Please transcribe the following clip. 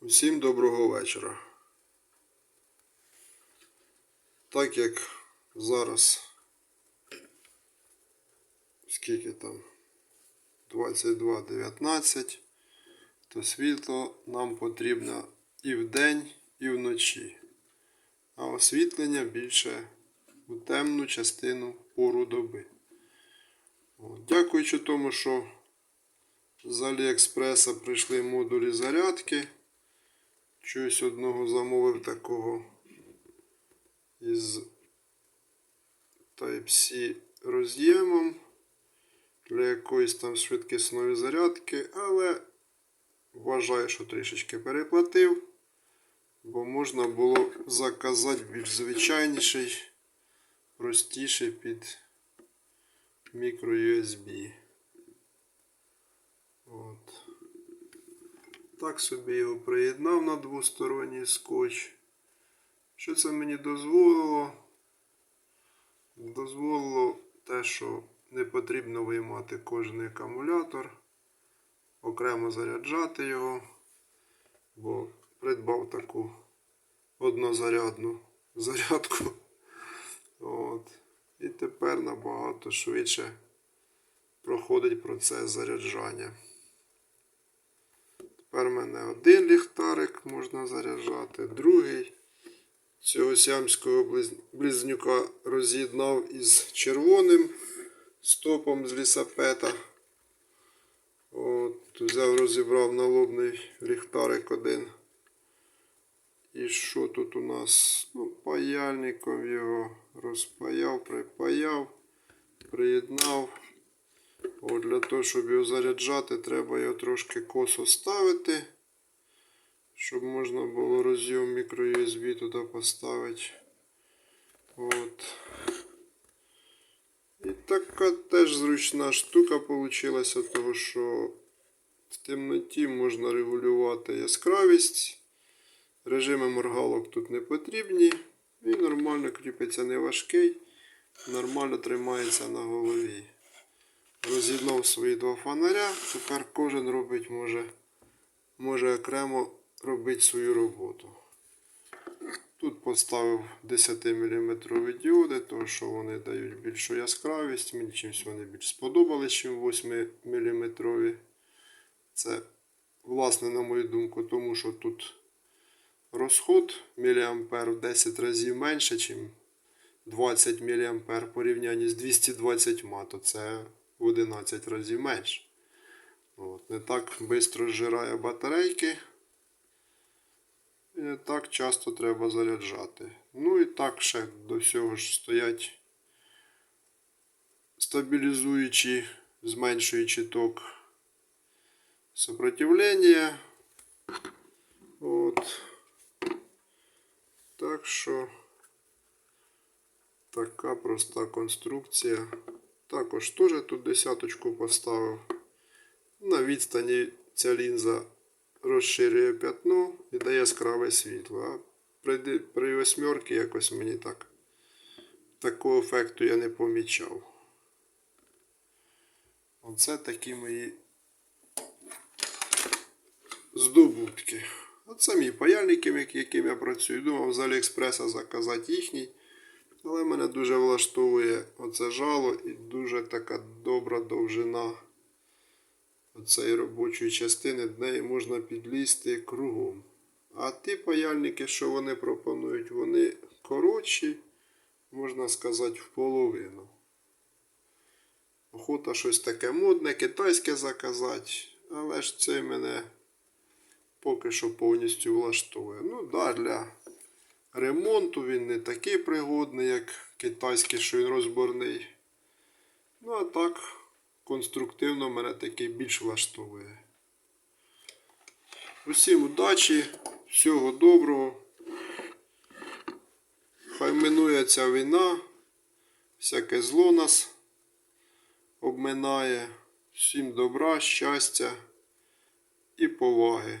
Усім доброго вечора. Так як зараз скільки там 22.19, то світло нам потрібно і вдень, і вночі. А освітлення більше у темну частину пору доби. Дякуючи тому, що з Аліекспреса прийшли модулі зарядки. Щось одного замовив такого із Type-C роз'ємом для якоїсь там швидкісної зарядки, але вважаю, що трішечки переплатив, бо можна було заказати більш звичайніший, простіший під мікро-USB. От. Так собі його приєднав на двосторонній скотч. Що це мені дозволило? Дозволило те, що не потрібно виймати кожен акумулятор, окремо заряджати його, бо придбав таку однозарядну зарядку. От. І тепер набагато швидше проходить процес заряджання. Тепер мене один ліхтарик можна заряджати, другий. Цього сямського близнюка роз'єднав із червоним стопом з лісапета. От, взяв, розібрав налобний ліхтарик один. І що тут у нас? Ну, паяльником його розпаяв, припаяв, приєднав. От для того, щоб його заряджати, треба його трошки косо ставити, щоб можна було розйом мікро-USB туди поставити. От. І така теж зручна штука вийшла, того що в темноті можна регулювати яскравість. Режими моргалок тут не потрібні. І нормально кріпиться не важкий, нормально тримається на голові роз'єднав свої два фонаря. Тепер кожен робить може, може окремо робити свою роботу. Тут поставив 10 мм діоди, тому що вони дають більшу яскравість. Мені чимось вони більш сподобались, ніж 8 мм. Це, власне, на мою думку, тому що тут розход міліампер в 10 разів менше, ніж 20 мА порівнянні з 220 М, то це в 11 разів менше. От, не так швидко зжирає батарейки. І не так часто треба заряджати. Ну і так ще до всього ж стоять стабілізуючі, зменшуючи ток сопротивлення. От. Так що така проста конструкція. Також теж тут десяточку поставив. На відстані ця лінза розширює п'ятно і дає яскраве світло. А при, при восьмерці якось мені так такого ефекту я не помічав. Оце такі мої здобутки. Оце мій паяльники, яким я працюю. Думав з Аліекспреса заказати їхній. Але мене дуже влаштовує оце жало і дуже така добра довжина оцеї робочої частини, до неї можна підлізти кругом. А ті паяльники, що вони пропонують, вони коротші, можна сказати, в половину. Охота щось таке модне, китайське заказати, але ж це мене поки що повністю влаштовує. Ну, да, для ремонту він не такий пригодний, як китайський, що він розборний. Ну, а так, конструктивно мене такий більш влаштовує. Усім удачі, всього доброго. Хай минує ця війна, всяке зло нас обминає. Всім добра, щастя і поваги.